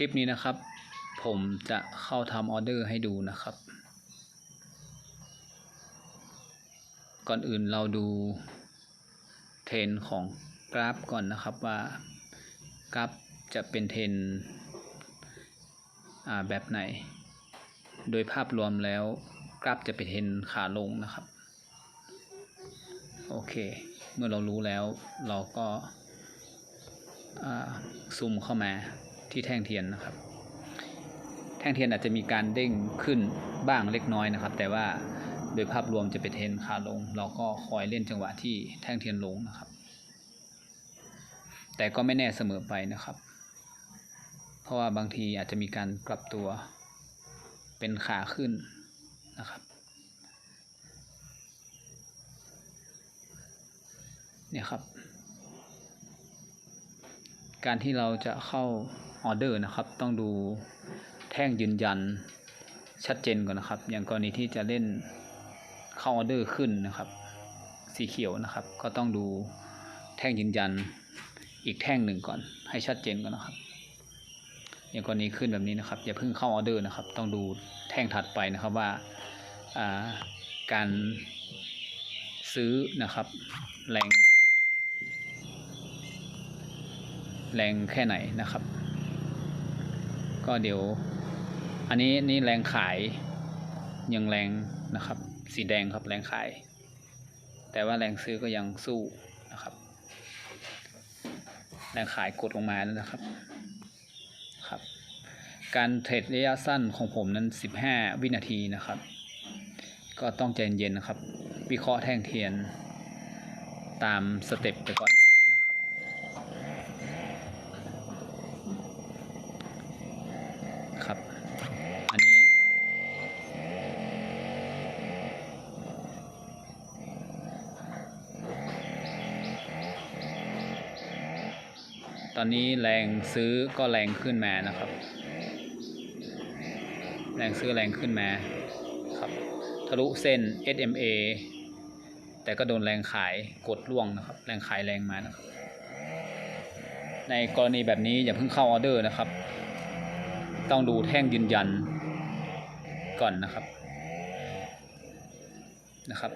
ลิปนี้นะครับ ผมจะเข้าทำออเดอร์ให้ดูนะครับ ก่อนอื่นเราดูเทรนของกราฟก่อนนะครับว่ากราฟจะเป็นเทรนแบบไหน โดยภาพรวมแล้วกราฟจะเป็นเทรนขาลงนะครับ โอเค เมื่อเรารู้แล้วเราก็ซูมเข้ามา ที่แท่งเทียนนะครับ แท่งเทียนอาจจะมีการเด้งขึ้นบ้างเล็กน้อยนะครับ แต่ว่าโดยภาพรวมจะเป็นเทนขาลง เราก็คอยเล่นจังหวะที่แท่งเทียนลงนะครับ แต่ก็ไม่แน่เสมอไปนะครับ เพราะว่าบางทีอาจจะมีการกลับตัวเป็นขาขึ้นนะครับเนี่ยครับ การที่เราจะเข้า ออเดอร์นะครับ ต้องดูแท่งยืนยันชัดเจนก่อนนะครับ อย่างกรณีที่จะเล่นเข้าออเดอร์ขึ้นนะครับ สีเขียวนะครับ ก็ต้องดูแท่งยืนยันอีกแท่งหนึ่งก่อน ให้ชัดเจนก่อนนะครับ อย่างกรณีขึ้นแบบนี้นะครับ อย่าเพิ่งเข้าออเดอร์นะครับ ต้องดูแท่งถัดไปนะครับว่าการซื้อนะครับ แรง แรงแค่ไหนนะครับ ก็เดี๋ยว อันนี้นี่แรงขายยังแรงนะครับ สีแดงครับแรงขาย แต่ว่าแรงซื้อก็ยังสู้นะครับ แรงขายกดลงมาแล้วนะครับครับ การเทรดระยะสั้นของผมนั้น 15 วินาทีนะครับ ก็ต้องใจเย็นๆนะครับ วิเคราะห์แท่งเทียนตามสเต็ปไปก่อนนะ ครับ อันนี้ ตอนนี้แรงซื้อก็แรงขึ้นมานะครับ แรงซื้อแรงขึ้นมาครับทะลุเส้น SMA แต่ก็โดนแรงขายกดล่วงนะครับ แรงขายแรงมานะครับ ในกรณีแบบนี้อย่าเพิ่งเข้าออเดอร์นะครับ ต้องดูแท่งยืนยันก่อนนะครับนะครับ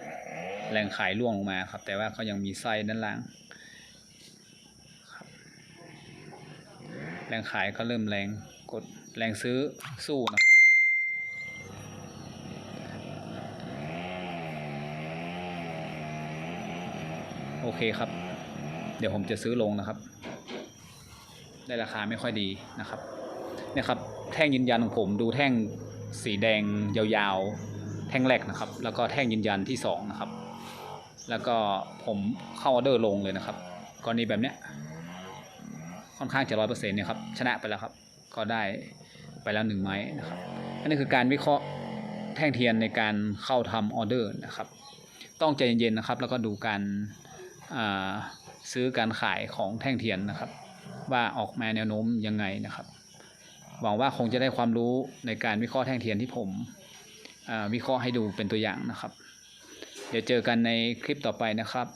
แรงขายล่วงลงมาครับ แต่ว่าก็ยังมีไส้ด้านล่างแรงขายก็เริ่มแรงกดแรงซื้อสู้นะครับโอเคครับ เดี๋ยวผมจะซื้อลงนะครับ ได้ราคาไม่ค่อยดีนะครับ นี่ยครับแท่งยืนยันของผมดูแท่งสีแดงยาวๆ แท่งแรกนะครับ แล้วก็แท่งยืนยันที่สองนะครับ แล้วก็ผมเข้าออเดอร์ลงเลยนะครับกรณีแบบเนี้ยค่อนข้างจะร้อยเปอร์เซ็นต์เนี่ยครับชนะไปแล้วครับ ก็ได้ไปแล้วหนึ่งไม้นะครับอันนี้คือการวิเคราะห์แท่งเทียนในการเข้าทำออเดอร์นะครับ ต้องใจเย็นๆนะครับ แล้วก็ดูการซื้อการขายของแท่งเทียนนะครับ ว่าออกมาแนวโน้มยังไงนะครับ หวังว่าคงจะได้ความรู้ในการวิเคราะห์แท่งเทียนที่ผมอ่าวิเคราะห์ให้ดูเป็นตัวอย่างนะครับ เดี๋ยวเจอกันในคลิปต่อไปนะครับ